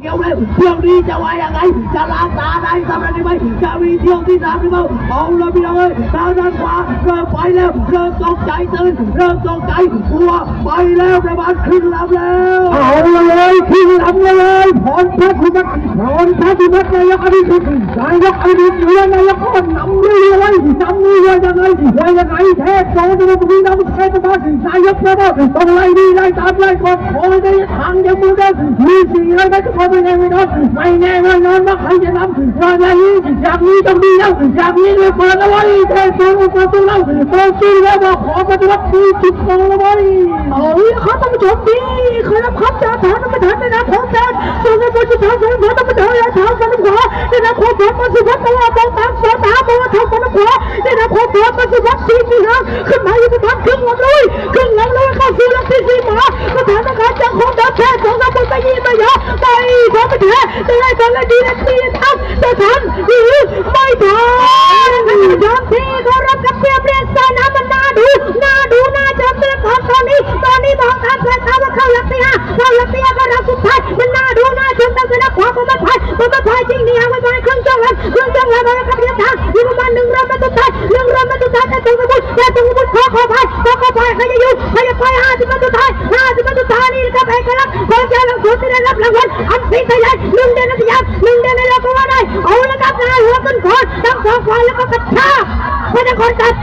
เดี๋ยวเลยเที่ยวนี้จะว่ายังไงจะล้างตาได้สำเร็จหรือไม่จะมีเที่ยวที่สามหรือเปล่าเอาเลยพี่น้องเอ้ยทางด้านขวาเริ่มไปแล้วเริ่มตกใจตื่นเริ่มตกใจกลัวไปแล้วประมาณครึ่งลำแล้ว เอาเลยที่ลำเลยพร พระพิบัติพรพระพิบัตินายกอภิสิทธิ์นายกอภิสิทธิ์เรือนายกก็นำเรือไว้นำเรือยังไงไว่ายังไงเทพโตจะมาบุรีนำเทพมานายกแล้วต้องไล่ดีไล่ตามไล่กดขอในทางยังมือได้มีสิ่งอะไรก็ขอไม่แน่ไม่นอนไม่แน่ไม่นอนว่าใครจะนำว่าอย่างนี้อย่างนี้ต้องดีแล้วอย่างนี้เลยเปิดเอาไว้เทพโตประตูเราโตจริงแล้วบอกขอปฏิวัติที่จุดโตเอาไว้โอ้ยเขาต้องชมดีเคยรับคำจากฐานประธานในนามของแดน ส่วนในบนจุดทางสงฆ์ต้องประธานในทางสนขวาในนามของผมมาสุวัตตลอดตรงตามสวนตามมาทางสนขวาในนามของผมมาสุวัตสี่สี่ห้าขึ้นมาอยู่ที่ทางครึ่งลำลุยครึ่งลำลุยเข้าสู่ลำที่สี่หมาสถานการณ์จากของดับแท้สองลำบนไปยี่ไปยาไปทำไปแท้จะได้กันและดีนะทีทันจะทันหรือไม่ทันยอมที่เขารับกับเพียบเรียน องมันพายของมันพายจริงนี่ฮะไว้บนเครื่องจังหวะเครื่องจังหวะมาครับเรียบทางอยู่ประมาณหนึ่งรอบมาสุดท้ายหนึ่งรอบมาสุดท้ายแต่ตรงกระบุนแต่ตรงกระบุนขอขอพายขอขอพายใครจะอยู่ใครจะไปห้าสิบมาสุดท้ายห้าสิบมาสุดท้ายนี่นะครับเอกลักษณ์ของเจ้าหลังสุดที่ได้รับรางวัลอันสีไทยใหญ่หนึ่งเดือนนักยามหนึ่งเดือนในเราก็ว่าได้เอาละครับนะหัวต้นคอทั้งสองฝ่ายแล้วก็กระชากไปทางคนตัด